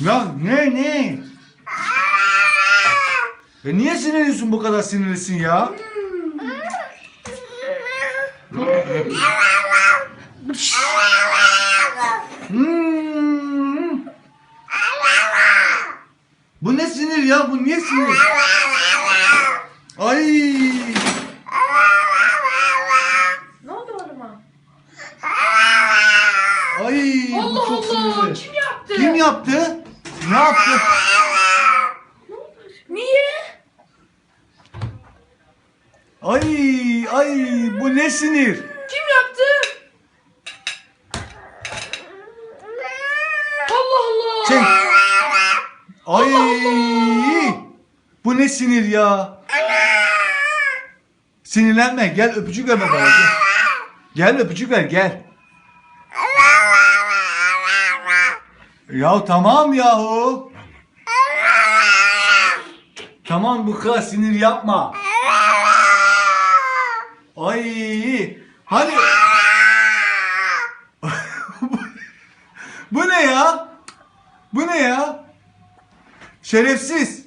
Ya ne ne? E niye sinirlisin bu kadar sinirlisin ya? Hmm. Bu ne sinir ya? Bu niye sinir? Ay! Ne oldu oğluma? Ay! bu Allah çok Allah. sinirli. Kim yaptı? Kim yaptı? Ne yaptı? Niye? Ay! Ay! Bu ne sinir? Kim yaptı? Allah Allah. Çek. Ay! Bu ne sinir ya? Sinirlenme. Gel öpücük ver bana. Gel. Gel öpücük ver gel. Ya tamam yahu. Tamam bu kadar sinir yapma. Ay! Hadi. bu ne ya? Bu ne ya? Şerefsiz.